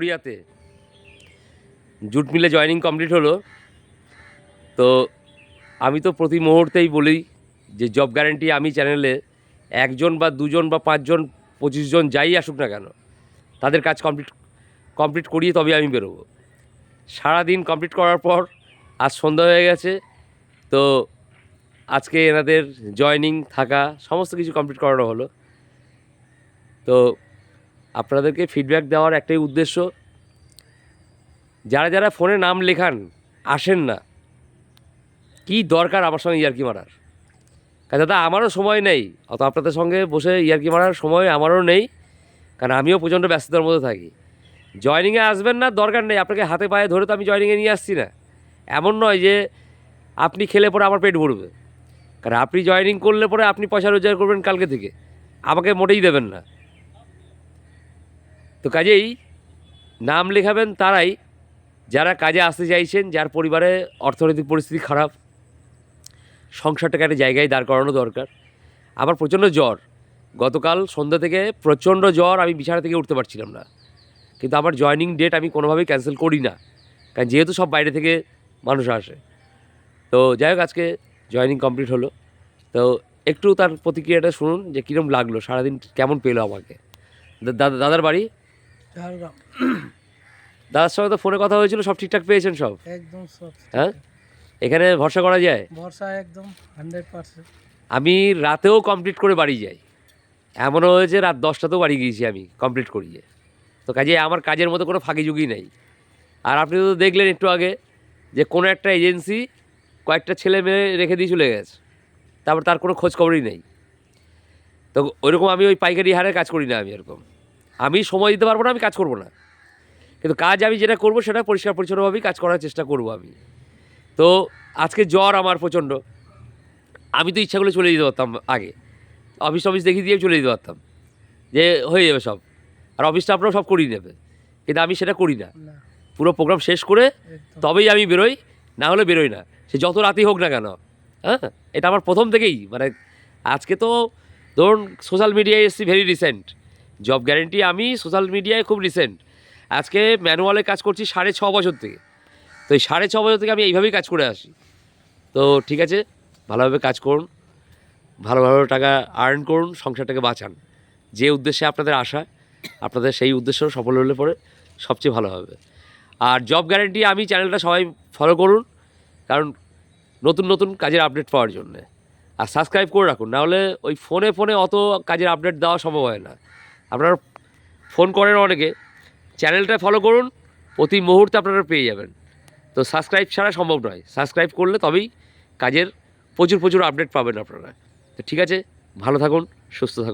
কোরিয়াতে। জুট মিলে joining complete হলো। তো আমি তো প্রতি মুহূর্তেই বলি যে জব গ্যারেন্টি আমি চ্যানেলে একজন বা দুজন বা পাঁচজন, পঁচিশ জন যাই আসুক না কেন, তাদের কাজ কমপ্লিট কমপ্লিট করিয়ে তবে আমি বেরোবো। সারাদিন কমপ্লিট করার পর আজ সন্ধ্যা হয়ে গেছে, তো আজকে এনাদের জয়েনিং থাকা, সমস্ত কিছু কমপ্লিট করানো হলো। তো আপনাদেরকে ফিডব্যাক দেওয়ার একটাই উদ্দেশ্য, যারা যারা ফোনে নাম লেখান, আসেন না। কি দরকার আমার সঙ্গে ইয়ার্কি মারার? কারণ দাদা, আমারও সময় নেই। অত আপনাদের সঙ্গে বসে ইয়ার্কি মারার সময় আমারও নেই, কারণ আমিও প্রচণ্ড ব্যস্ততার মধ্যে থাকি। জয়নিংয়ে আসবেন না, দরকার নেই। আপনাকে হাতে পায়ে ধরে তো আমি জয়নিংয়ে নিয়ে আসছি না। এমন নয় যে আপনি খেলে পরে আমার পেট ভরবে। কারণ আপনি জয়নিং করলে পরে আপনি পয়সা রোজগার করবেন কালকে থেকে। আমাকে মোটেই দেবেন না। তো কাজেই নাম লেখাবেন তারাই যারা কাজে আসতে চাইছেন, যার পরিবারে অর্থনৈতিক পরিস্থিতি খারাপ, সংসারটাকে একটা জায়গায় দাঁড় করানো দরকার। আমার প্রচণ্ড জ্বর। গতকাল সন্ধ্যা থেকে প্রচণ্ড জ্বর আমি বিছানা থেকে উঠতে পারছিলাম না। কিন্তু আমার জয়নিং ডেট আমি কোনোভাবেই ক্যান্সেল করি না। কারণ যেহেতু সব বাইরে থেকে মানুষ আসে। তো যাই হোক, আজকে জয়নিং কমপ্লিট হলো। তো একটু তার প্রতিক্রিয়াটা শুনুন যে কীরকম লাগল, সারাদিন কেমন পেল আমাকে। দাদা, দাদার বাড়ি? ঝাড়গ্রাম। দাদার সঙ্গে তো ফোনে কথা হয়েছিল সব ঠিকঠাক পেয়েছেন সব? একদম সব হ্যাঁ? এখানে ভরসা করা যায়? বর্ষা একদম হান্ড্রেড পার্সেন্ট। আমি রাতেও কমপ্লিট করে বাড়ি যাই। এমনও হয়েছে রাত দশটাতেও বাড়ি গিয়েছি আমি কমপ্লিট করিয়ে। তো কাজে আমার কাজের মতো কোনো ফাঁকি ঝুঁকি নেই। আর আপনি তো দেখলেন একটু আগে যে কোনো একটা এজেন্সি কয়েকটা ছেলে মেয়ে রেখে দিয়ে চলে গেছে। তারপর তার কোনো খোঁজখবরই নেই। তো ওইরকম আমি ওই পাইকারি হারে কাজ করি না আমি এরকম। আমি সময় দিতে পারব না আমি কাজ করব না। কিন্তু কাজ আমি যেটা করব সেটা পরিষ্কার পরিচ্ছন্নভাবেই কাজ করার চেষ্টা করব আমি। তো আজকে জ্বর আমার প্রচণ্ড। আমি তো ইচ্ছা করলে চলে যেতে পারতাম আগে। অফিস টফিস দেখিয়ে দিয়ে চলে যেতে পারতাম। যে হয়ে যাবে সব। আর অফিসটা আপনারা সব করিয়ে নেবে। কিন্তু আমি সেটা করি না। না। পুরো প্রোগ্রাম শেষ করে তবেই আমি বেরোই না হলে বেরোই না। সে যত রাতেই হোক না কেন হ্যাঁ? এটা আমার প্রথম থেকেই। মানে আজকে তো ধরুন সোশ্যাল মিডিয়ায় এসেছি ভেরি রিসেন্ট জব গ্যারেন্টি আমি সোশ্যাল মিডিয়ায় খুব রিসেন্ট আজকে ম্যানুয়ালে কাজ করছি সাড়ে ছ বছর থেকে। তো এই সাড়ে ছ বছর থেকে আমি এইভাবেই কাজ করে আসি। তো ঠিক আছে, ভালোভাবে কাজ করুন ভালো ভালো টাকা আর্ন করুন, সংসারটাকে বাঁচান। যে উদ্দেশ্যে আপনাদের আসা আপনাদের সেই উদ্দেশ্য সফল হলে পরে সবচেয়ে ভালো হবে। আর জব গ্যারেন্টি আমি চ্যানেলটা সবাই ফলো করুন, কারণ নতুন নতুন কাজের আপডেট পাওয়ার জন্যে। আর সাবস্ক্রাইব করে রাখুন, নাহলে ওই ফোনে ফোনে অত কাজের আপডেট দেওয়া সম্ভব হয় না। আপনারা ফোন করেন অনেকে, চ্যানেলটা ফলো করুন, প্রতি মুহূর্তে আপনারা পেয়ে যাবেন। তো সাবস্ক্রাইব ছাড়া সম্ভব নয়। সাবস্ক্রাইব করলে তবেই কাজের প্রচুর প্রচুর আপডেট পাবেন আপনারা। তো ঠিক আছে, ভালো থাকুন, সুস্থ থাকুন।